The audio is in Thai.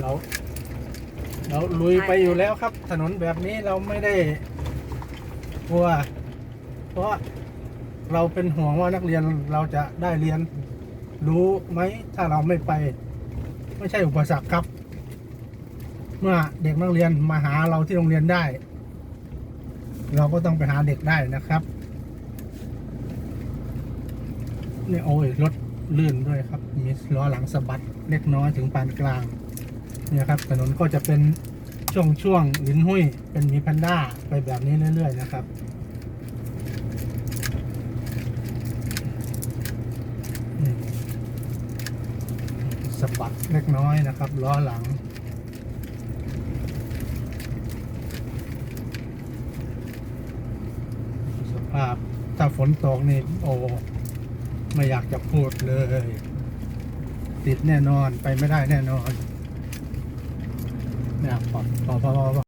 เราเราลุยไปอยู่แล้วครับ ถนนแบบนี้เราไม่ได้กลัว เพราะเราเป็นห่วงว่านักเรียนเราจะได้เรียน รู้ไหมถ้าเราไม่ไป ไม่ใช่อุปสรรคครับ เมื่อเด็กนักเรียนมาหาเราที่โรงเรียนได้ เราก็ต้องไปหาเด็กได้นะครับนี่โอ้ยรถลื่นด้วยครับ มีล้อหลังสะบัดเล็กน้อยถึงปานกลาง เนี่ยครับถนนก็จะเป็นช่วงช่วงๆลิ้นหุ้ยเป็นมีแพนด้าไปแบบนี้เรื่อย ๆ นะครับ สะบัดเล็กน้อยนะครับล้อหลัง สภาพถ้าฝนตกนี่โอ้ไม่อยากจะพูดเลย ติดแน่นอนไปไม่ได้แน่นอน เนี่ยพอพอพอพอ